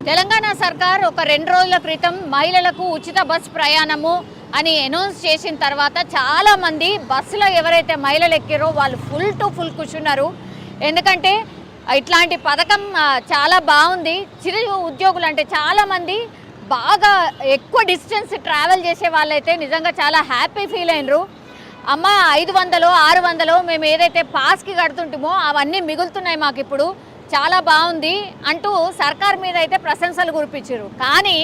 తెలంగాణ సర్కార్ ఒక రెండు రోజుల క్రితం మహిళలకు ఉచిత బస్ ప్రయాణము అని అనౌన్స్ చేసిన తర్వాత చాలా మంది బస్సులో ఎవరైతే మహిళలు ఎక్కారో వాళ్ళు ఫుల్ టు ఫుల్ కూర్చున్నారు. ఎందుకంటే ఇట్లాంటి పథకం చాలా బాగుంది. చిరు ఉద్యోగులు అంటే చాలా మంది బాగా ఎక్కువ డిస్టెన్స్ ట్రావెల్ చేసే వాళ్ళైతే నిజంగా చాలా హ్యాపీ ఫీల్ అయినరు. అమ్మ ఐదు వందలు ఆరు వందలు మేము ఏదైతే పాస్కి కడుతుంటామో అవన్నీ మిగులుతున్నాయి మాకు ఇప్పుడు చాలా బాగుంది అంటూ సర్కార్ మీద అయితే ప్రశంసలు కురిపించారు. కానీ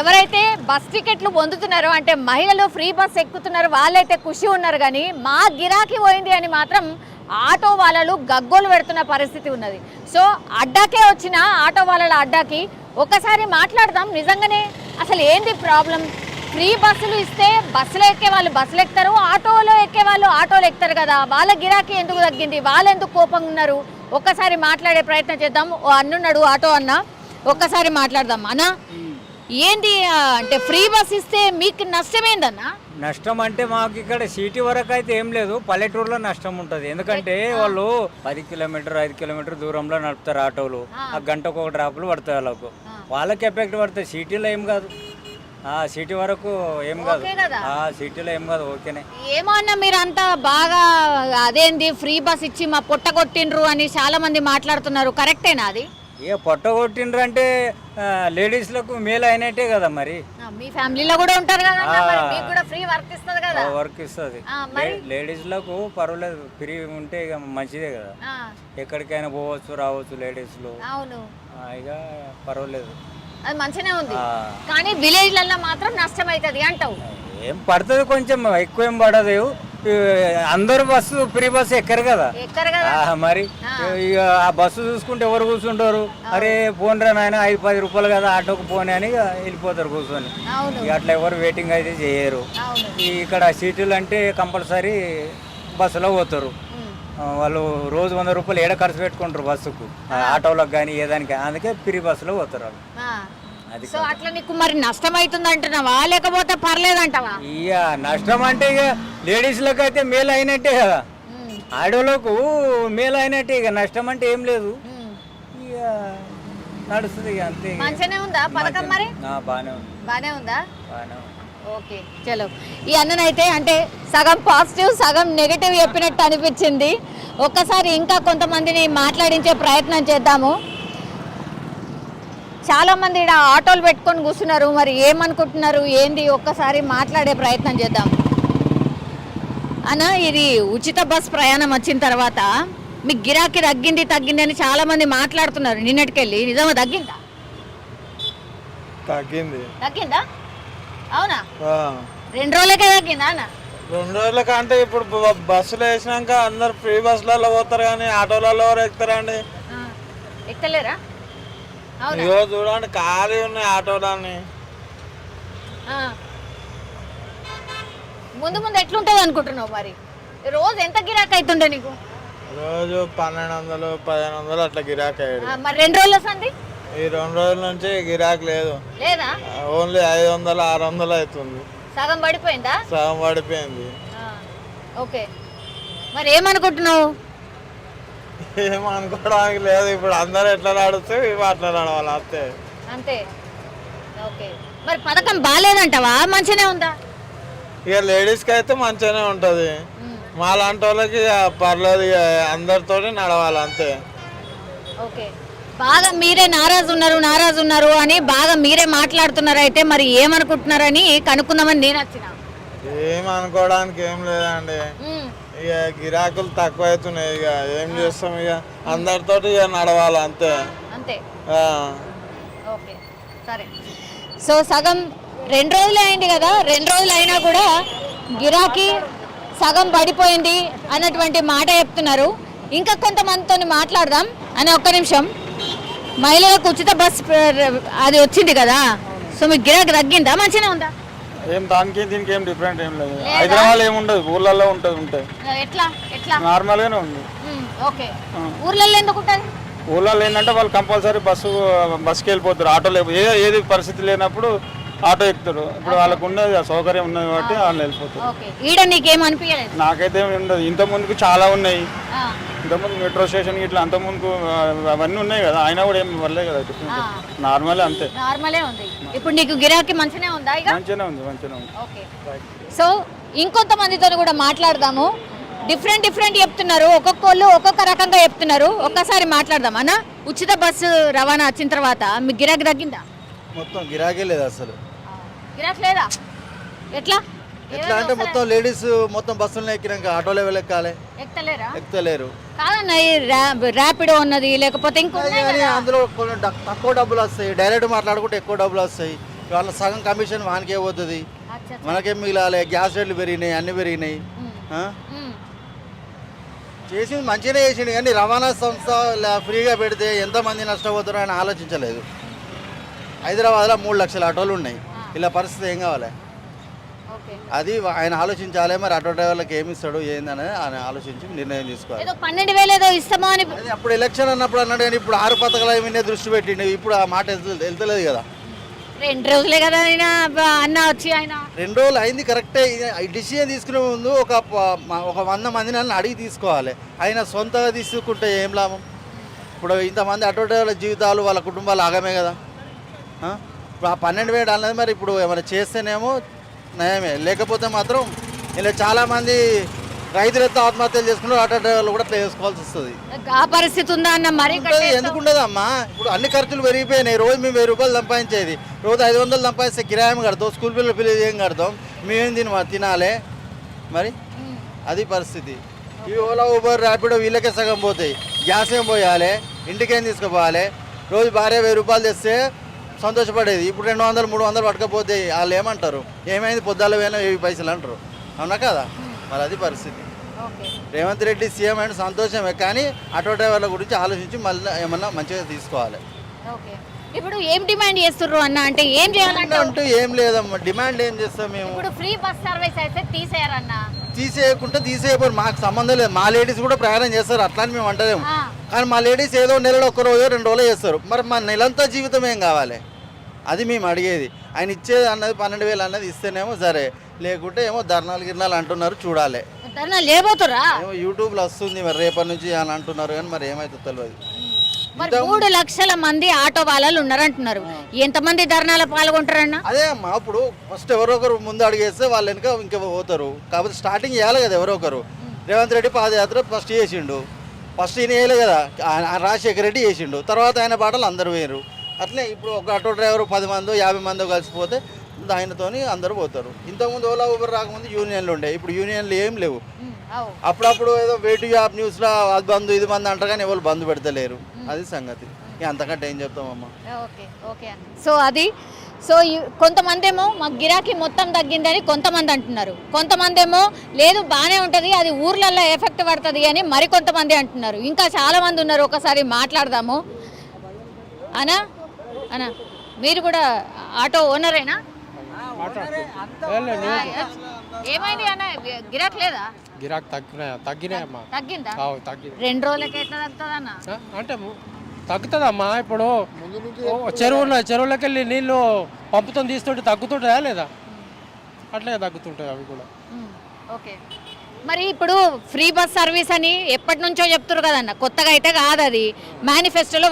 ఎవరైతే బస్ టికెట్లు పొందుతున్నారో అంటే మహిళలు ఫ్రీ బస్ ఎక్కుతున్నారో వాళ్ళైతే ఖుషి ఉన్నారు కానీ మా గిరాకీ పోయింది అని మాత్రం ఆటో వాళ్ళలు గగ్గోలు పెడుతున్న పరిస్థితి ఉన్నది. సో అడ్డాకే వచ్చిన ఆటో వాళ్ళ అడ్డాకి ఒకసారి మాట్లాడదాం. నిజంగానే అసలు ఏంది ప్రాబ్లం ఫ్రీ బస్సులు ఇస్తే బస్సులో ఎక్కే వాళ్ళు బస్సులు ఎక్కుతారు ఆటోలో ఎక్కే వాళ్ళు ఆటోలు ఎక్కుతారు కదా. వాళ్ళ గిరాకీ ఎందుకు తగ్గింది? వాళ్ళు ఎందుకు కోపంగా ఉన్నారు? ఒక్కసారి మాట్లాడే ప్రయత్నం చేద్దాం. ఓ అన్నున్నాడు ఆటో అన్న. ఒక్కసారి మాట్లాడదాం. అన్న ఏంది అంటే ఫ్రీ బస్ ఇస్తే మీకు నష్టమేందన్నా నష్టం అంటే మాకు ఇక్కడ సిటీ వరకు అయితే ఏం లేదు. పల్లెటూరులో నష్టం ఉంటుంది. ఎందుకంటే వాళ్ళు పది కిలోమీటర్ ఐదు కిలోమీటర్ దూరంలో నడుపుతారు ఆటోలు. ఆ. గంటకు ఒక డ్రాపులు పడతాయి వాళ్ళకు. వాళ్ళకి ఎఫెక్ట్ పడుతుంది సిటీలో ఏం కాదు. సిటీ వరకు ఏం కాదు. ఓకే కదా? ఆ సిటీలో ఏం కాదు ఓకేనే. ఏమో అన్న మీరంతా బాగా అదేంది ఫ్రీ బస్ ఇచ్చి మా పొట్ట కొట్టిండ్రు అని చాలా మంది మాట్లాడుతున్నారు. కరెక్టేనా అది? ఇక పొట్ట కొట్టిండ్రు అంటే లేడీస్లకు మేలు అయినట్టే కదా మరి. ఆ, మీ ఫ్యామిలీలో కూడా ఉంటారు కదా అన్న, మరి మీకు కూడా ఫ్రీ వర్క్ ఇస్తుంది కదా. వర్క్ ఇస్తుంది. ఆ, మరి? లేడీస్లకు పర్వాలేదు ఫ్రీ ఉంటే ఇక మంచిదే కదా. ఆ, ఎక్కడికైనా పోవచ్చు రావచ్చు లేడీస్లు. అవును. ఆ, ఇక పర్వాలేదు. అది మంచిగానే ఉంది. కానీ విలేజ్లలో మాత్రం నష్టం అవుతుంది అంటావు. ఏం పడుతుంది కొంచెం ఎక్కువ ఏం పడదు. అందరు బస్సు ఫ్రీ బస్సు ఎక్కరు కదా. మరి ఇక ఆ బస్సు చూసుకుంటే ఎవరు కూర్చుంటారు? అరే ఫోన్ రా నాయన ఐదు పది రూపాయలు కదా ఆటోకు పోనీ అని వెళ్ళిపోతారు కూర్చొని. ఇక అట్లా ఎవరు వెయిటింగ్ అయితే చేయరు. ఇక్కడ సీట్లు అంటే కంపల్సరీ బస్సులో పోతారు. వాళ్ళు రోజు వంద రూపాయలు ఏడ ఖర్చు పెట్టుకుంటారు బస్సుకు? ఆటోలకు కానీ ఏదానికి అందుకే ఫ్రీ బస్సులో పోతారు వాళ్ళు. అది సో అట్లా నీకు మరి నష్టం అవుతుంది అంటున్నావా లేకపోతే పర్లేదంటావా? ఇక నష్టం అంటే ఇక లేడీస్లకు అయితే మేలు అయినట్టే కదా ఆడోళ్ళకు మేలు అయినట్టే ఇక నష్టం అంటే ఏం లేదు. ఇక నడుస్తుంది ఇక అంతే ఇక. మంచిగానే ఉందా పథకం మరి? ఆ, బాగానే ఉంది. బానే ఉందా? బాగానే ఉంది. ఓకే చలో. ఈ అన్ననైతే అంటే సగం పాజిటివ్ సగం నెగిటివ్ చెప్పినట్టు అనిపించింది. ఒక్కసారి ఇంకా కొంతమందిని మాట్లాడించే ప్రయత్నం చేద్దాము. చాలా మంది ఇక్కడ ఆటోలు పెట్టుకొని కూర్చున్నారు. మరి ఏమనుకుంటున్నారు? ఏంది? ఒక్కసారి మాట్లాడే ప్రయత్నం చేద్దాం. అన్న ఇది ఉచిత బస్ ప్రయాణం వచ్చిన తర్వాత మీ గిరాకీ తగ్గింది తగ్గింది అని చాలా మంది మాట్లాడుతున్నారు. నిన్నటికెళ్ళి నిజమా? తగ్గిందా? తగ్గింది. తగ్గిందా? అవునా. రెండు రోజులకే తగ్గిందా అన్న? రెండు రోజుల కంటే ఇప్పుడు బస్సులు వేసినాక అందరు ఫ్రీ బస్సులలో పోతారు కానీ ఆటోలలో ఎక్కుతారండి? ఎక్కలేరా ఇగో చూడండి ఖాళీ ఉన్నాయి ఆటోలని ఆ. ముందు ముందు ఎట్లుంటుంది అనుకుంటున్నావు మరి? రోజు ఎంత గిరాక్ అవుతుండే నీకు? రోజు పన్నెండు వందలు పదిహేను వందలు అట్లా గిరాక్ అయ్యాడు మరి రెండు రోజుల సంది ఈ రెండు రోజుల నుంచి గిరాక్ లేదు. లేదా? ఓన్లీ ఐదు వందలు ఆరు వందలు అవుతుంది. సగం పడిపోయిందా? సగం పడిపోయింది. ఓకే. మరి ఏమనుకుంటున్నావు? ఏం అనుకోవడానికి లేదు. ఇప్పుడు అందరు ఎట్లా నడుస్తే ఇవి అట్లా నడవాలి అంతే. అంతే. ఓకే. మరి పథకం బాగాలేదంటావా మంచిగానే ఉందా? ఇక లేడీస్కి అయితే మంచిగానే ఉంటుంది. మా లాంటి వాళ్ళకి పర్లేదు ఇక అందరితోటి నడవాలి అంతే. ఓకే. బాగా మీరే నారాజు ఉన్నారు నారాజు ఉన్నారు అని బాగా మీరే మాట్లాడుతున్నారు అయితే మరి ఏమనుకుంటున్నారని కనుక్కుందామని నేను వచ్చిన. ఏం అనుకోవడానికి ఏం లేదండి. ఇక గిరాకులు తక్కువ అవుతున్నాయి ఇక. ఏం చేస్తాం ఇక? అందరితోటి ఇక నడవాలి అంతే. అంతే. ఆ. ఓకే. సరే. సో సగం రెండు రోజులు అయింది కదా? రెండు రోజులు అయినా కూడా గిరాకీ సగం పడిపోయింది అన్నటువంటి మాట చెప్తున్నారు. ఇంకా కొంతమందితో మాట్లాడదాం. అని ఒక్క నిమిషం. మహిళలకు ఉచిత బస్ అది వచ్చింది కదా. సో మీకు గిరాకీ తగ్గిందా? మంచిగా ఉందా? ఏం దానికి దీనికి ఏం డిఫరెంట్ ఏం లేదు. హైదరాబాద్ ఏముండదు ఊళ్ళల్లో ఉంటుంది ఉంటాయి ఎట్లా? ఎట్లా? నార్మల్గానే ఉంది. ఓకే. ఊర్లలో ఎందుకు ఉంటుంది? ఊళ్ళల్లో ఏంటంటే వాళ్ళు కంపల్సరీ బస్సు బస్కి వెళ్ళిపోతారు. ఆటో లేకపోతే ఏ ఏది పరిస్థితి లేనప్పుడు ఆటో ఎక్కుతారు. ఇప్పుడు వాళ్ళకు ఉన్నది సౌకర్యం ఉన్నది కాబట్టి వాళ్ళు వెళ్ళిపోతారు. ఈడ నీకేం అనిపించలేదు? నాకైతే ఏమి ఉండదు. ఇంత ముందుకు చాలా ఉన్నాయి. ఇంతకుముందు మెట్రో స్టేషన్ ఇట్లా అంతకుముందు అవన్నీ ఉన్నాయి కదా అయినా కూడా ఏం వల్లే కదా నార్మల్ అంతే. నార్మలే ఉంది. ఇప్పుడు నీకు గిరాకీ మంచిగానే ఉందా ఇక? మంచిగానే ఉంది మంచిగానే ఉంది. ఓకే. సో ఇంకొంతమందితో కూడా మాట్లాడదాము. డిఫరెంట్ డిఫరెంట్ చెప్తున్నారు. ఒక్కొక్కళ్ళు ఒక్కొక్క రకంగా చెప్తున్నారు. ఒక్కసారి మాట్లాడదాం అన్న? ఉచిత బస్సు రవాణా వచ్చిన తర్వాత మీ గిరాకీ తగ్గిందా? మొత్తం గిరాకీ లేదు అసలు. గిరాకీ లేదా? ఎట్లా? ఎట్లా అంటే మొత్తం లేడీస్ మొత్తం బస్సులను ఎక్కినాక ఆటోలో వెళ్ళెక్కాలి ఎక్కలేరా? ఎక్కుతలేరు కాదన్న ఈ ర్యా- ర్యాపిడో ఉన్నది లేకపోతే ఇంకో కానీ అందులో కొన్ని డ- తక్కువ డబ్బులు వస్తాయి. డైరెక్ట్ మాట్లాడుకుంటే ఎక్కువ డబ్బులు వస్తాయి. వాళ్ళ సగం కమిషన్ వానికే పోతుంది. అచ్చా, మనకేం మిగిలాలి? గ్యాస్ రేట్లు పెరిగినాయి అన్ని పెరిగినాయి. ఆ? ఉమ్. చేసింది మంచిగానే చేసిండు కానీ రవాణా సంస్థ ఇలా ఫ్రీగా పెడితే ఎంతమంది నష్టపోతారో అని ఆలోచించలేదు. హైదరాబాద్లో మూడు లక్షల ఆటోలు ఉన్నాయి. ఇలా పరిస్థితి ఏం కావాలి? అది ఆయన ఆలోచించాలి మరి ఆటో డ్రైవర్లకు ఏమి ఇస్తాడు ఏందనేది ఆయన ఆలోచించి నిర్ణయం తీసుకోవాలి. ఏదో పన్నెండు వేలు ఏదో ఇస్తామో అని అదే అప్పుడు ఎలక్షన్ అన్నప్పుడు అన్నాడు కానీ ఇప్పుడు ఆరు పథకాల మీద దృష్టి పెట్టిండు. ఇప్పుడు ఆ మాట వెళ్త- వెళ్తలేదు కదా. రెండు రోజులే కదా ఆయన బ- అన్న వచ్చి ఆయన. రెండు రోజులు అయింది కరెక్టే ఈ డిసిజన్ తీసుకునే ముందు ఒక ప- మ- ఒక వంద మందిని అన్న అడిగి తీసుకోవాలి. ఆయన సొంతగా తీసుకుంటే ఏం లాభం? ఇప్పుడు ఇంతమంది ఆటో డ్రైవర్ల జీవితాలు వాళ్ళ కుటుంబాలు ఆగమే కదా. ఆ? ఇప్పుడు ఆ పన్నెండు వేలు అన్నది మరి ఇప్పుడు ఏమైనా చేస్తేనేమో నయమే. లేకపోతే మాత్రం ఇలా చాలామంది రైతులతో ఆత్మహత్యలు చేసుకున్నారు ఆటో డ్రైవర్లు కూడా ప్లే చేసుకోవాల్సి వస్తుంది. ఆ పరిస్థితి ఉందా అన్న మరీ ఎందుకు ఉండదు అమ్మా ఇప్పుడు అన్ని ఖర్చులు పెరిగిపోయినాయి. రోజు మేము వెయ్యి రూపాయలు సంపాదించేది. రోజు ఐదు వందలు సంపాదిస్తే కిరాయం కడతాం స్కూల్ పిల్లలు పిల్లలు ఏం కడతాం? మేమేం తిన తినాలి. మరి? అది పరిస్థితి. ఈ ఓలా ఊబర్ ర్యాపిడో వీళ్ళకే సగం పోతాయి. గ్యాస్ ఏం పోయాలి? ఇంటికేం తీసుకుపోవాలి? రోజు భార్య వెయ్యి రూపాయలు తెస్తే సంతోషపడేది. ఇప్పుడు రెండు వందలు మూడు వందలు పట్టుకపోతే వాళ్ళు ఏమంటారు? ఏమైంది? పొద్దుల పోయినా వెయ్యి పైసలు అంటారు. అవునా కదా? మరి అది పరిస్థితి. రేవంత్ రెడ్డి సీఎం అయిన సంతోషమే కానీ ఆటో డ్రైవర్ల గురించి ఆలోచించి మళ్ళీ ఏమన్నా మంచిగా తీసుకోవాలి. ఓకే. ఇప్పుడు ఏం డిమాండ్ చేస్తుర్రు అన్న? అంటే ఏం చేయాలంటే అంటూ ఏం లేదమ్మా. డిమాండ్ ఏం చేస్తాం మేము? ఇప్పుడు ఫ్రీ బస్ సర్వీస్ అయితే తీసేయారన్న తీసేయకుంటే తీసేయకపోరు మాకు సంబంధం లేదు. మా లేడీస్ కూడా ప్రయాణం చేస్తారు. అట్లా అని మేము అంటలేము. కానీ మా లేడీస్ ఏదో నెలలో ఒక రోజు రెండు రోజులు చేస్తారు. మరి మా నెలంతా జీవితం ఏం కావాలి? అది మేము అడిగేది. ఆయన ఇచ్చేది అన్నది పన్నెండు వేలు అన్నది ఇస్తేనేమో సరే లేకుంటే ఏమో ధర్నాలు గిర్నాలు అంటున్నారు చూడాలి. ధర్నా లేబోతురా? ఏమో యూట్యూబ్లో వస్తుంది మరి రేపటి నుంచి అని అంటున్నారు కానీ మరి ఏమైతుందో తెలియదు. మరి మూడు లక్షల మంది ఆటో వాళ్ళు ఉన్నారంటున్నారు. ఎంతమంది ధర్నాలో పాల్గొంటారన్న? అదే అమ్మా ఇప్పుడు ఫస్ట్ ఎవరో ఒకరు ముందు అడిగేస్తే వాళ్ళు వెనక ఇంకా పోతారు. కాకపోతే స్టార్టింగ్ చేయాలి కదా ఎవరో ఒకరు. రేవంత్ రెడ్డి పాదయాత్ర ఫస్ట్ చేసిండు. ఫస్ట్ ఈయన వేయలే కదా రాజశేఖర రెడ్డి చేసిండు. తర్వాత ఆయన పాటలు అందరు వేయరు. అట్లే ఇప్పుడు ఒక ఆటో డ్రైవర్ పది మందో యాభై మందో కలిసిపోతే ఆయనతోని అందరూ పోతారు. ఇంతకుముందు ఓలా ఊబర్ రాకముందు యూనియన్లు ఉండే. ఇప్పుడు యూనియన్లు ఏం లేవు. అప్పుడప్పుడు ఏదో వేటు యాప్ న్యూస్లో అది బంద్ ఇది బంద్ అంటారు కానీ ఎవరు బంద్ పెడతలేరు. అది సంగతి. అంతకంటే ఏం చెప్తామమ్మా? ఓకే ఓకే సో అది సో కొంతమంది ఏమో మాకు గిరాకీ మొత్తం తగ్గిందని కొంతమంది అంటున్నారు. కొంతమంది ఏమో లేదు బాగానే ఉంటుంది అది ఊర్లలో ఎఫెక్ట్ పడుతుంది అని మరికొంతమంది అంటున్నారు. ఇంకా చాలా మంది ఉన్నారు ఒకసారి మాట్లాడదాము. అనా? అనా మీరు కూడా ఆటో ఓనరేనా? ఏమైంది అన్న? గిరాక్ లేదా? గిరాక్ తగ్గినాయా తగ్గినాయమ్మా తగ్గిందా? అవు తగ్గి రెండు రోజులకి ఎట్లా తగ్గుతుంది అన్న అంటే తగ్గుతుందమ్మా ఇప్పుడు ఓ చెరువులో చెరువులోకి వెళ్ళి నీళ్ళు పంపుతో తీస్తుంటే తగ్గుతుంటుందా లేదా? అట్లే తగ్గుతుంటాయి అవి కూడా. ఓకే. మరి ఇప్పుడు ఫ్రీ బస్ సర్వీస్ అని ఎప్పటి నుంచో చెప్తున్నారు కదన్న కొత్తగా అయితే కాదు అది మేనిఫెస్టోలో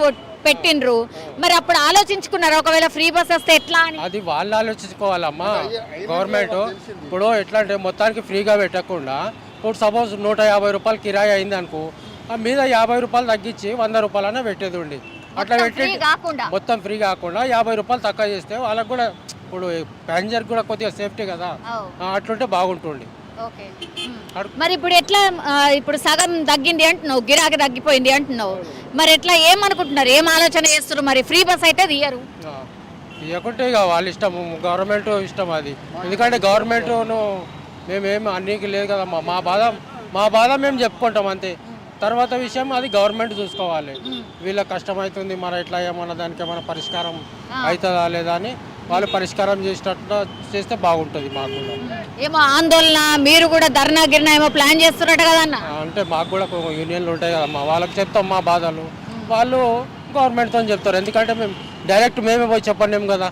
పెట్టిండ్రు. మరి అప్పుడు ఆలోచించుకున్నారు? ఒకవేళ ఫ్రీ బస్ వస్తే ఎట్లా అని? అది వాళ్ళు ఆలోచించుకోవాలమ్మా గవర్నమెంట్. ఇప్పుడు ఎట్లా అంటే మొత్తానికి ఫ్రీగా పెట్టకుండా ఇప్పుడు సపోజ్ నూట యాభై రూపాయలు కిరాయి అయింది అనుకో ఆ మీద యాభై రూపాయలు తగ్గించి వంద రూపాయలన్నా పెట్టేది ఉండి. అట్లా పెట్టి మొత్తం ఫ్రీ కాకుండా యాభై రూపాయలు తక్కువ చేస్తే వాళ్ళకి కూడా ఇప్పుడు ప్యాసింజర్ కూడా కొద్దిగా సేఫ్టీ కదా. అట్లుంటే మ్మ్. మరి ఇప్పుడు ఎట్లా ఇప్పుడు సగం తగ్గింది అంటున్నావు గిరాకీ తగ్గిపోయింది అంటున్నావు. మరి ఎట్లా ఏమనుకుంటున్నారు? ఏం ఆలోచన చేస్తున్నారు? మరి ఫ్రీ బస్ అయితే తీయరు. ఇవ్వకుంటే ఇక వాళ్ళ ఇష్టం గవర్నమెంట్ ఇష్టం అది. ఎందుకంటే గవర్నమెంట్ను మేమేం అన్నికి లేదు కదమ్మా మా బాధ మా బాధ మేము చెప్పుకుంటాం అంతే. తర్వాత విషయం అది గవర్నమెంట్ చూసుకోవాలి. వీళ్ళకి కష్టమవుతుంది మరి ఎట్లా ఏమన్నా దానికి ఏమైనా పరిష్కారం అవుతుందా లేదా అని. వాళ్ళు పరిష్కారం చేసేటట్టు చేస్తే బాగుంటుంది మాకు కూడా. ఏమో ఆందోళన మీరు కూడా ధర్నా గిర్నా ఏమో ప్లాన్ చేస్తున్నట్టు కదన్న ఆ, అంటే మాకు కూడా ఒక యూనియన్లు ఉంటాయి కదమ్మా వాళ్ళకి చెప్తాం మా బాధలు. వాళ్ళు గవర్నమెంట్తో చెప్తారు ఎందుకంటే మేము డైరెక్ట్ మేమే పోయి చెప్పలేము కదా.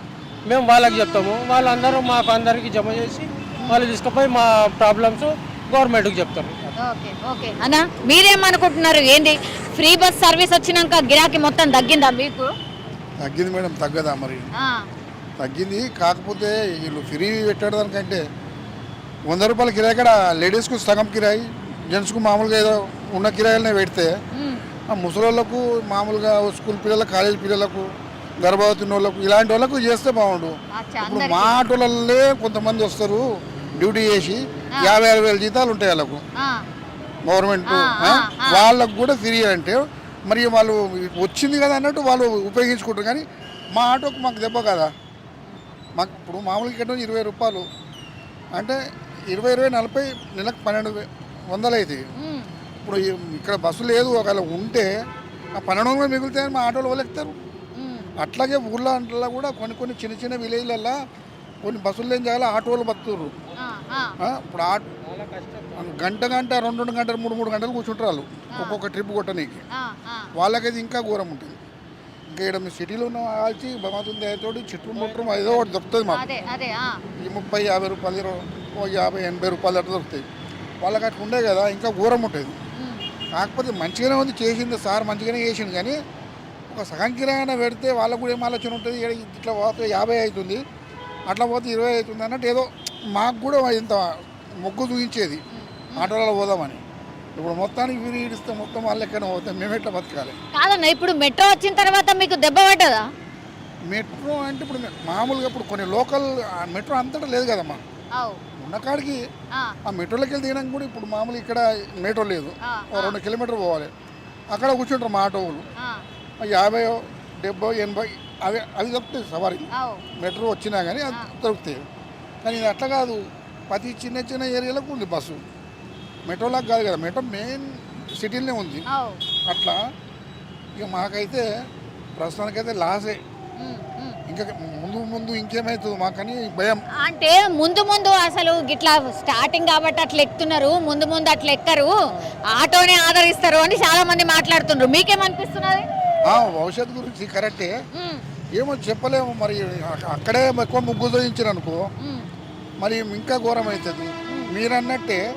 మేము వాళ్ళకి చెప్తాము వాళ్ళందరూ మాకు అందరికీ జమ చేసి వాళ్ళు తీసుకుపోయి మా ప్రాబ్లమ్స్ గవర్నమెంట్కి చెప్తారు. Okay okay. అన్న మీరేమనుకుంటున్నారు? ఏంది? ఫ్రీ బస్ సర్వీస్ వచ్చినాక గిరాకీ మొత్తం తగ్గిందా మీకు? తగ్గింది మేడం తగ్గదా మరి? ఆ, తగ్గింది. కాకపోతే వీళ్ళు ఫ్రీ పెట్టడానికంటే వంద రూపాయల కిరాయి కూడా లేడీస్కు సగం కిరాయి జెంట్స్కు మామూలుగా ఏదో ఉన్న కిరాయిలనే పెడితే ముసలోళ్ళకు మామూలుగా స్కూల్ పిల్లలకు కాలేజ్ పిల్లలకు గర్భవతి వాళ్ళకు ఇలాంటి వాళ్ళకు చేస్తే బాగుండు. ఇప్పుడు మా ఆటోలల్లే కొంతమంది వస్తారు డ్యూటీ చేసి యాభై ఆరు వేల జీతాలు ఉంటాయి వాళ్ళకు. గవర్నమెంట్. వాళ్ళకు కూడా ఫ్రీ అంటే మరి వాళ్ళు వచ్చింది కదా అన్నట్టు వాళ్ళు ఉపయోగించుకుంటారు. కానీ మా ఆటోకు మాకు దెబ్బ కదా. మాకు ఇప్పుడు మామూలుగా నుంచి ఇరవై రూపాయలు. అంటే ఇరవై ఇరవై నలభై నెలకు పన్నెండు వందలు అవుతాయి ఉమ్, ఇప్పుడు ఇక్కడ బస్సు లేదు. ఒకవేళ ఉంటే ఆ పన్నెండు వందలు మిగులుతాయి మా ఆటోలు ఉమ్, అట్లాగే ఊర్లో అంట్లో కూడా కొన్ని కొన్ని చిన్న చిన్న విలేజ్లల్లో కొన్ని బస్సులు ఏం చేయాలి ఆటోలు ఆ, ఇప్పుడు ఆ గంట గంట రెండు రెండు గంటలు మూడు మూడు గంటలు కూర్చుంటారు వాళ్ళు. ఒక్కొక్క ట్రిప్ కొట్టనీకి. ఆ. వాళ్ళకైతే ఇంకా ఘోరం ఉంటుంది. మీ సిటీలో ఉన్న భగవంతుని దయతోటి చెట్లు ముట్టడం ఏదో ఒకటి దొరుకుతుంది మాకు. ఈ ముప్పై యాభై రూపాయలు ఇరవై యాభై ఎనభై రూపాయలు అట్లా దొరుకుతాయి. వాళ్ళకి అట్లా ఉండే కదా ఇంకా ఘోరం ఉంటుంది. కాకపోతే మంచిగానే ఉంది చేసింది సార్ మంచిగానే చేసింది కానీ ఒక సగం కిరాయినా పెడితే వాళ్ళకు కూడా ఏం ఆలోచన ఉంటుంది? ఇట్లా పోతే యాభై అవుతుంది అట్లా పోతే ఇరవై అవుతుంది అన్నట్టు ఏదో మాకు కూడా ఇంత మొగ్గు చూపించేది. ఆటోలలో పోదామని. ఇప్పుడు మొత్తానికి వీరి ఇడిస్తే మొత్తం వాళ్ళు ఎక్కడ పోతే మేము ఎట్లా బతకాలి? కాదన్న ఇప్పుడు మెట్రో వచ్చిన తర్వాత మీకు దెబ్బ పడ్డదా? మెట్రో అంటే ఇప్పుడు మామూలుగా ఇప్పుడు కొన్ని లోకల్ మెట్రో అంతటా లేదు కదమ్మా. ఉన్న కాడికి ఆ, మెట్రోలోకి వెళ్ళి దిగడానికి కూడా ఇప్పుడు మామూలు ఇక్కడ మెట్రో లేదు. రెండు కిలోమీటర్ పోవాలి. అక్కడ కూర్చుంటారు మా ఆటో వాళ్ళు. యాభై డెబ్బై ఎనభై అవి అవి దొరుకుతాయి సవారీ. మెట్రో వచ్చినా కానీ అది దొరుకుతాయి. కానీ ఇది అట్లా కాదు. ప్రతి చిన్న చిన్న ఏరియాలకు ఉంది బస్సు. మెట్రోలాగా కాదు కదా మెట్రో మెయిన్ సిటీలోనే ఉంది. అట్లా ఇక మాకైతే ప్రస్తుతానికైతే లాసే. ఇంకా ముందు ముందు ఇంకేమవుతుంది మాకని భయం. అంటే ముందు ముందు అసలు గిట్లా స్టార్టింగ్ కాబట్టి అట్లా ఎక్కుతున్నారు ముందు ముందు అట్లా ఎక్కరు ఆటోనే ఆదరిస్తారు అని చాలా మంది మాట్లాడుతున్నారు మీకేమనిపిస్తున్నది భవిష్యత్తు గురించి కరెక్టే. ఏమో చెప్పలేము మరి అక్క- అక్కడే ఎక్కువ ముగ్గు అనుకో మరి ఇంకా ఘోరం అవుతుంది మీరు అన్నట్టే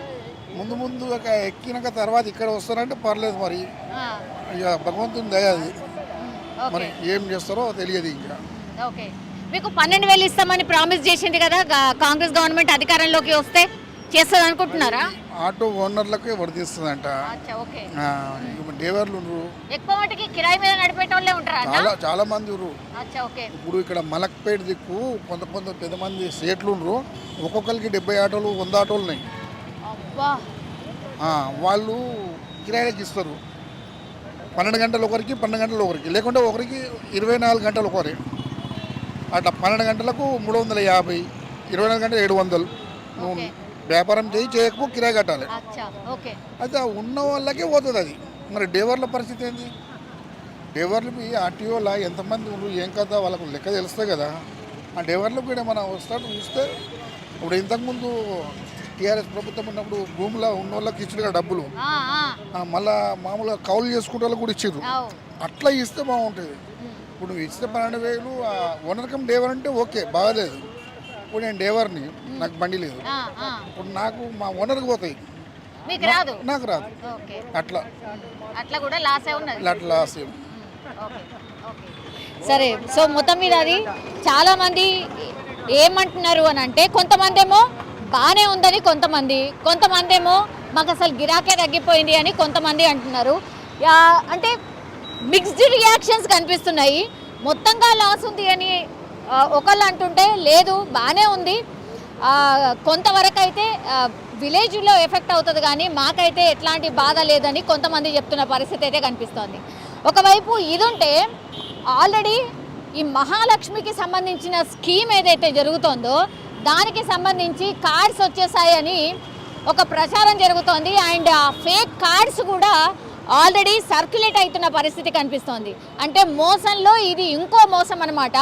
ముందు ముందు ఒక ఎక్కినాక తర్వాత ఇక్కడ వస్తారంటే పర్లేదు మరి. ఇక భగవంతుని దయ అది. ఓకే మరి ఏం చేస్తారో తెలియదు ఇంకా. ఓకే. మీకు పన్నెండు వేలు ఇస్తామని ప్రామిస్ చేసింది కదా కాంగ్రెస్ గవర్నమెంట్ అధికారంలోకి వస్తే చేస్తుంది అనుకుంటున్నారా? ఆటో ఓనర్లకే వర్తిస్తుందంట డ్రైవర్లు ఉన్నారు ఎక్కువ మటుకి కిరాయి మీద నడిపేటోళ్ళే ఉంటారా అన్న? చాలా చాలా మంది ఇప్పుడు ఇక్కడ మలక్పేట దిక్కు కొంత కొంత పెద్ద మంది సేట్లు ఒక్కొక్కరికి డెబ్బై ఆటోలు వంద ఆటోలు ఉన్నాయి. వాళ్ళు కిరాయిలకు ఇస్తారు. పన్నెండు గంటలు ఒకరికి పన్నెండు గంటలు ఒకరికి. లేకుంటే ఒకరికి ఇరవై నాలుగు గంటలు ఒకరి. అట్లా పన్నెండు గంటలకు మూడు వందల యాభై ఇరవై నాలుగు గంటలు ఏడు వందలు. నువ్వు. వ్యాపారం చేయి చేయకపో కిరాయి కట్టాలి. అయితే ఉన్న వాళ్ళకే పోతుంది అది. మరి డ్రైవర్ల పరిస్థితి ఏంది? డ్రైవర్లు ఆర్టీఓలా ఎంతమంది ఉన్నారు ఏం కదా వాళ్ళకు లెక్క తెలుస్తాయి కదా. ఆ డ్రైవర్లకు కూడా మనం వస్తాడు చూస్తే ఇప్పుడు ఇంతకుముందు టీఆర్ఎస్ ప్రభుత్వం ఉన్నప్పుడు భూమిలో ఉన్న వాళ్ళకి ఇచ్చిన డబ్బులు మళ్ళా మామూలుగా కౌలు చేసుకుంటే వాళ్ళకి కూడా ఇచ్చారు అట్లా ఇస్తే బాగుంటుంది. ఇప్పుడు నువ్వు ఇస్తే పన్నెండు వేలు ఆ ఓనర్కం డేవర్ అంటే ఓకే బాగాలేదు. ఇప్పుడు నేను డేవర్ని నాకు బండి లేదు. ఇప్పుడు నాకు మా ఓనర్కి పోతాయి. మీకు రాదు? నాకు రాదు. అట్లా. అట్లా కూడా లాసే ఉన్నది? అట్లా ఓకే సరే సో మొత్తం మీద అది చాలా మంది ఏమంటున్నారు అని అంటే కొంతమంది ఏమో బాగానే ఉందని కొంతమంది. కొంతమంది ఏమో మాకు అసలు గిరాకే తగ్గిపోయింది అని కొంతమంది అంటున్నారు. అంటే మిక్స్డ్ రియాక్షన్స్ కనిపిస్తున్నాయి. మొత్తంగా లాస్ ఉంది అని ఒకళ్ళు అంటుంటే లేదు బాగానే ఉంది. కొంతవరకు అయితే విలేజ్లో ఎఫెక్ట్ అవుతుంది కానీ మాకైతే ఎట్లాంటి బాధ లేదని కొంతమంది చెప్తున్న పరిస్థితి అయితే కనిపిస్తోంది. ఒకవైపు ఇదుంటే ఆల్రెడీ ఈ మహాలక్ష్మికి సంబంధించిన స్కీమ్ ఏదైతే జరుగుతోందో దానికి సంబంధించి కార్డ్స్ వచ్చేసాయని ఒక ప్రచారం జరుగుతోంది. అండ్ ఆ ఫేక్ కార్డ్స్ కూడా ఆల్రెడీ సర్క్యులేట్ అవుతున్న పరిస్థితి కనిపిస్తోంది. అంటే మోసంలో ఇది ఇంకో మోసం అనమాట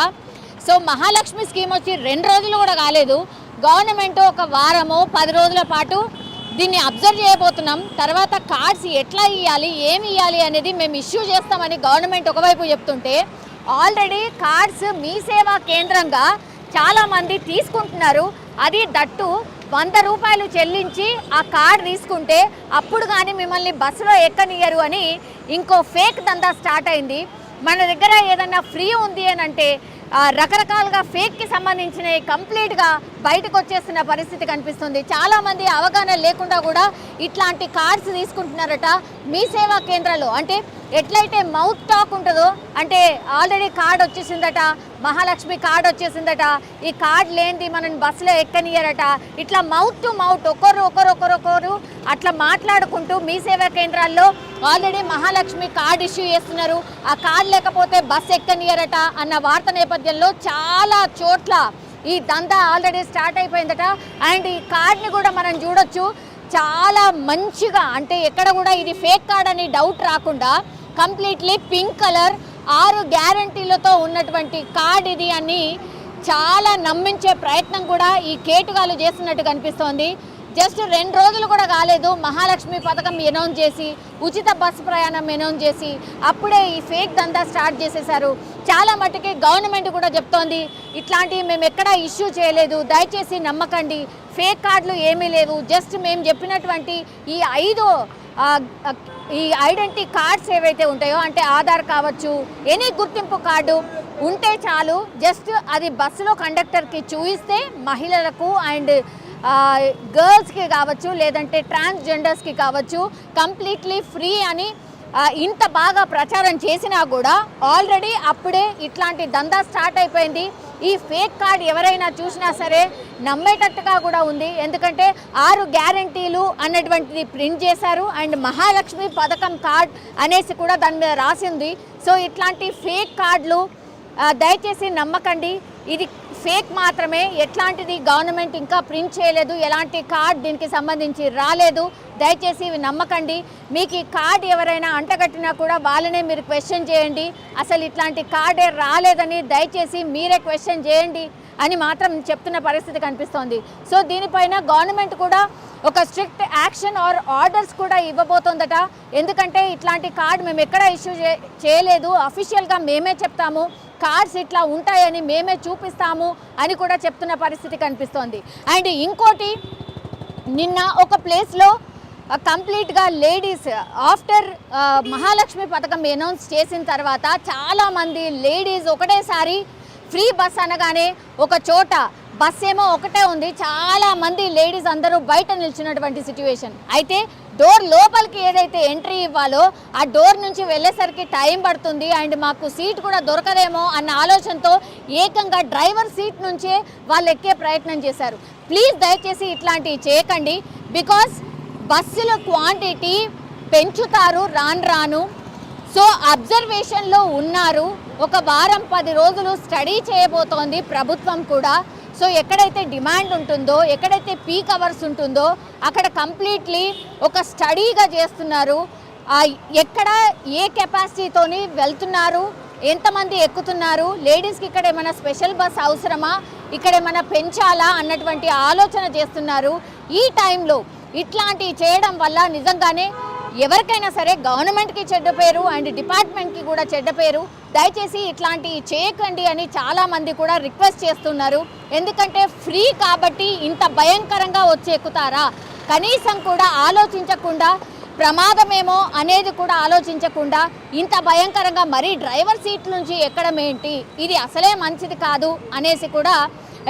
సో మహాలక్ష్మి స్కీమ్ వచ్చి రెండు రోజులు కూడా కాలేదు. గవర్నమెంట్ ఒక వారము పది రోజుల పాటు దీన్ని అబ్జర్వ్ చేయబోతున్నాం. తర్వాత కార్డ్స్ ఎట్లా ఇవ్వాలి ఏమి ఇవ్వాలి అనేది మేము ఇష్యూ చేస్తామని గవర్నమెంట్ ఒకవైపు చెప్తుంటే ఆల్రెడీ కార్డ్స్ మీ సేవా కేంద్రంగా చాలామంది తీసుకుంటున్నారు. అది దట్టు వంద రూపాయలు చెల్లించి ఆ కార్డు తీసుకుంటే అప్పుడు కానీ మిమ్మల్ని బస్సులో ఎక్కనియరు అని ఇంకో ఫేక్ దందా స్టార్ట్ అయింది. మన దగ్గర ఏదన్నా ఫ్రీ ఉంది అని అంటే రకరకాలుగా ఫేక్కి సంబంధించినవి కంప్లీట్గా బయటకు వచ్చేస్తున్న పరిస్థితి కనిపిస్తుంది. చాలామంది అవగాహన లేకుండా కూడా ఇట్లాంటి కార్డ్స్ తీసుకుంటున్నారట మీ సేవా కేంద్రాలు అంటే ఎట్లయితే మౌత్ టాక్ ఉంటుందో అంటే ఆల్రెడీ కార్డ్ వచ్చేసిందట మహాలక్ష్మి కార్డ్ వచ్చేసిందట. ఈ కార్డ్ లేనిది మనం బస్సులో ఎక్కనియరట ఇట్లా మౌత్ టు మౌత్ ఒకరు ఒకరు ఒకరు ఒకరు అట్లా మాట్లాడుకుంటూ మీ సేవా కేంద్రాల్లో ఆల్రెడీ మహాలక్ష్మి కార్డ్ ఇష్యూ చేస్తున్నారు. ఆ కార్డ్ లేకపోతే బస్సు ఎక్కనియరట అన్న వార్త నేపథ్యంలో చాలా చోట్ల ఈ దందా ఆల్రెడీ స్టార్ట్ అయిపోయిందట. అండ్ ఈ కార్డ్ని కూడా మనం చూడొచ్చు. చాలా మంచిగా అంటే ఎక్కడ కూడా ఇది ఫేక్ కార్డ్ అని డౌట్ రాకుండా కంప్లీట్లీ పింక్ కలర్ ఆరు గ్యారంటీలతో ఉన్నటువంటి కార్డ్ ఇది అని చాలా నమ్మించే ప్రయత్నం కూడా ఈ కేటుగాలు చేస్తున్నట్టు కనిపిస్తోంది. జస్ట్ రెండు రోజులు కూడా కాలేదు మహాలక్ష్మి పథకం అనౌన్స్ చేసి ఉచిత బస్సు ప్రయాణం అనౌన్స్ చేసి అప్పుడే ఈ ఫేక్ దందా స్టార్ట్ చేసేశారు. చాలా మట్టుకి గవర్నమెంట్ కూడా చెప్తోంది ఇట్లాంటివి మేము ఎక్కడా ఇష్యూ చేయలేదు దయచేసి నమ్మకండి ఫేక్ కార్డులు ఏమీ లేవు జస్ట్ మేము చెప్పినటువంటి ఈ ఐదు ఈ ఐడెంటిటీ కార్డ్స్ ఏవైతే ఉంటాయో అంటే ఆధార్ కావచ్చు ఎనీ గుర్తింపు కార్డు ఉంటే చాలు. జస్ట్ అది బస్సులో కండక్టర్కి చూయిస్తే మహిళలకు అండ్ గర్ల్స్కి కావచ్చు లేదంటే ట్రాన్స్జెండర్స్కి కావచ్చు కంప్లీట్లీ ఫ్రీ అని ఇంత బాగా ప్రచారం చేసినా కూడా ఆల్రెడీ అప్పుడే ఇట్లాంటి దందా స్టార్ట్ అయిపోయింది. ఈ ఫేక్ కార్డ్ ఎవరైనా చూసినా సరే నమ్మేటట్టుగా కూడా ఉంది. ఎందుకంటే ఆరు గ్యారంటీలు అన్నటువంటిది ప్రింట్ చేశారు. అండ్ మహాలక్ష్మి పథకం కార్డ్ అనేసి కూడా దాని మీద రాసింది. సో ఇట్లాంటి ఫేక్ కార్డులు దయచేసి నమ్మకండి. ఇది ఫేక్ మాత్రమే ఎట్లాంటిది గవర్నమెంట్ ఇంకా ప్రింట్ చేయలేదు ఎలాంటి కార్డ్ దీనికి సంబంధించి రాలేదు. దయచేసి ఇవి నమ్మకండి. మీకు ఈ కార్డ్ ఎవరైనా అంటగట్టినా కూడా వాళ్ళనే మీరు క్వశ్చన్ చేయండి. అసలు ఇట్లాంటి కార్డే రాలేదని దయచేసి మీరే క్వశ్చన్ చేయండి అని మాత్రం చెప్తున్న పరిస్థితి కనిపిస్తోంది. సో దీనిపైన గవర్నమెంట్ కూడా ఒక స్ట్రిక్ట్ యాక్షన్ ఆర్ ఆర్డర్స్ కూడా ఇవ్వబోతోందట. ఎందుకంటే ఇట్లాంటి కార్డ్ మేము ఎక్కడ ఇష్యూ చేయలేదు. అఫీషియల్గా మేమే చెప్తాము. కార్స్ ఇట్లా ఉంటాయని మేమే చూపిస్తాము అని కూడా చెప్తున్న పరిస్థితి కనిపిస్తోంది. అండ్ ఇంకోటి నిన్న ఒక ప్లేస్లో కంప్లీట్గా లేడీస్ ఆఫ్టర్ మహాలక్ష్మి పథకం అనౌన్స్ చేసిన తర్వాత చాలామంది లేడీస్ ఒకటేసారి ఫ్రీ బస్ అనగానే ఒక చోట బస్ ఏమో ఒకటే ఉంది. చాలామంది లేడీస్ అందరూ బయట నిల్చున్నటువంటి సిచ్యువేషన్ అయితే డోర్ లోపలికి ఏదైతే ఎంట్రీ ఇవ్వాలో ఆ డోర్ నుంచి వెళ్ళేసరికి టైం పడుతుంది అండ్ మాకు సీట్ కూడా దొరకదేమో అన్న ఆలోచనతో ఏకంగా డ్రైవర్ సీట్ నుంచే వాళ్ళు ఎక్కే ప్రయత్నం చేశారు. ప్లీజ్ దయచేసి ఇట్లాంటివి చేయకండి బికాస్ బస్సుల క్వాంటిటీ పెంచుతారు రాను రాను. సో అబ్జర్వేషన్లో ఉన్నారు. ఒక వారం పది రోజులు స్టడీ చేయబోతోంది ప్రభుత్వం కూడా. సో ఎక్కడైతే డిమాండ్ ఉంటుందో ఎక్కడైతే పీక్ అవర్స్ ఉంటుందో అక్కడ కంప్లీట్లీ ఒక స్టడీగా చేస్తున్నారు. ఎక్కడ ఏ కెపాసిటీతోని వెళ్తున్నారు ఎంతమంది ఎక్కుతున్నారు లేడీస్కి ఇక్కడ ఏమైనా స్పెషల్ బస్ అవసరమా ఇక్కడ ఏమైనా పెంచాలా అన్నటువంటి ఆలోచన చేస్తున్నారు. ఈ టైంలో ఇట్లాంటివి చేయడం వల్ల నిజంగానే ఎవరికైనా సరే గవర్నమెంట్కి చెడ్డ పేరు అండ్ డిపార్ట్మెంట్కి కూడా చెడ్డ పేరు. దయచేసి ఇట్లాంటివి చేయకండి అని చాలామంది కూడా రిక్వెస్ట్ చేస్తున్నారు. ఎందుకంటే ఫ్రీ కాబట్టి ఇంత భయంకరంగా వచ్చి ఎక్కుతారా? కనీసం కూడా ఆలోచించకుండా ప్రమాదమేమో అనేది కూడా ఆలోచించకుండా ఇంత భయంకరంగా మరీ డ్రైవర్ సీట్ నుంచి ఎక్కడం ఏంటి? ఇది అసలే మంచిది కాదు అనేసి కూడా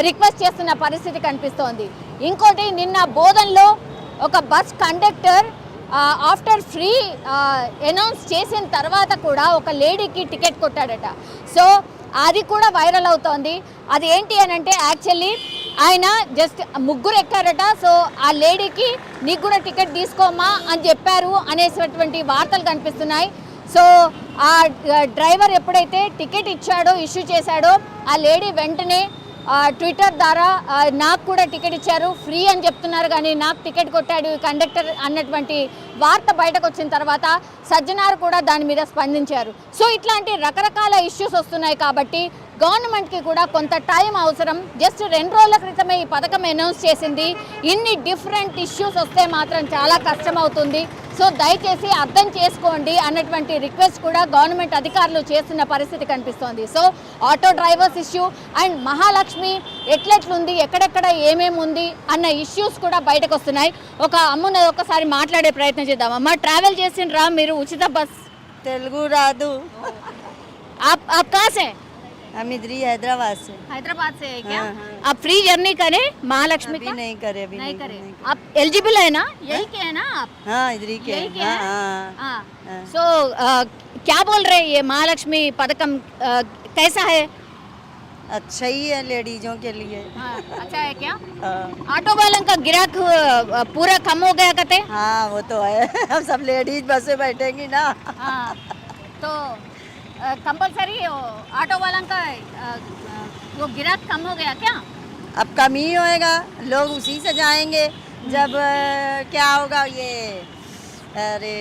రిక్వెస్ట్ చేస్తున్న పరిస్థితి కనిపిస్తోంది. ఇంకోటి నిన్న బోధనలో ఒక bus conductor after free announce చేసిన తర్వాత కూడా ఒక లేడీకి టికెట్ కొట్టాడట. సో అది కూడా వైరల్ అవుతోంది. అది ఏంటి అని అంటే యాక్చువల్లీ ఆయన జస్ట్ ముగ్గురు ఎక్కారట. సో ఆ లేడీకి నీకు కూడా టికెట్ తీసుకోమా అని చెప్పారు అనేటువంటి వార్తలు కనిపిస్తున్నాయి. సో ఆ డ్రైవర్ ఎప్పుడైతే టికెట్ ఇచ్చాడో ఇష్యూ చేశాడో ఆ లేడీ వెంటనే ట్విట్టర్ ద్వారా నాకు కూడా టికెట్ ఇచ్చారు. ఫ్రీ అని చెప్తున్నారు కానీ నాకు టికెట్ కొట్టాడు కండక్టర్ అన్నటువంటి వార్త బయటకు వచ్చిన తర్వాత సజ్జనార్ కూడా దాని మీద స్పందించారు. సో ఇట్లాంటి రకరకాల ఇష్యూస్ వస్తున్నాయి కాబట్టి గవర్నమెంట్కి కూడా కొంత టైం అవసరం. జస్ట్ రెండు రోజుల క్రితమే ఈ పథకం అనౌన్స్ చేసింది. ఇన్ని డిఫరెంట్ ఇష్యూస్ వస్తే మాత్రం చాలా కష్టం అవుతుంది సో దయచేసి అర్థం చేసుకోండి అన్నటువంటి రిక్వెస్ట్ కూడా గవర్నమెంట్ అధికారులు చేస్తున్న పరిస్థితి కనిపిస్తోంది so auto drivers issue and Mahalakshmi ఎట్లెట్లుంది ఎక్కడెక్కడ ఏమేమి ఉంది అన్న ఇష్యూస్ కూడా బయటకు వస్తున్నాయి ఒక అమ్మున ఒకసారి మాట్లాడే ప్రయత్నం చేద్దాం అమ్మ ట్రావెల్ చేసిండ్రా మీరు ఉచిత బస్ तेलुगु राधु आप आप कहाँ से हम इधर ही हैदराबाद से हैदराबाद से है क्या हाँ, हाँ। आप फ्री जर्नी करें महालक्ष्मी अभी का नहीं करे अभी नहीं नहीं करे नहीं आप एलिजिबल है ना? यही के है ना आप। हाँ इधर ही के यही के हाँ हैं? हाँ। हाँ। हाँ। सो क्या बोल रहे हैं ये महालक्ष्मी पदकम? कैसा है? अच्छा ही है लेडीजों के लिए। हाँ, अच्छा है क्या? हाँ। ऑटो वालों का गिराक पूरा कम हो गया कहते हाँ वो तो है। हम सब लेडीज़ बस में बैठेंगी ना। हाँ तो कंपलसरी ऑटो वालों का वो गिराक कम हो गया क्या? अब कम ही होएगा। लोग उसी से जाएँगे। जब क्या होगा ये? अरे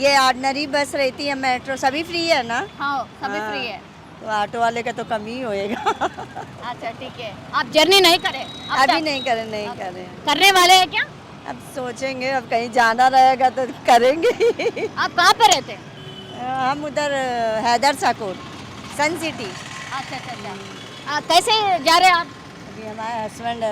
ये ऑर्डनरी बस रहती है मेट्रो सभी फ्री है ना? हाँ सभी हाँ। फ्री है। तो ऑटो वाले का तो कम ही होएगा। अच्छा ठीक है। आप जर्नी नहीं करें। अभी नहीं करे नहीं करे। करने वाले हैं क्या? अब सोचेंगे अब कहीं जाना रहेगा तो करेंगे। आप कहाँ पर रहते हैं? हम उधर हैदर साकोर सन सिटी अच्छा अच्छा अच्छा। कैसे जा रहे हैं आप? अभी हमारे हस्बैंड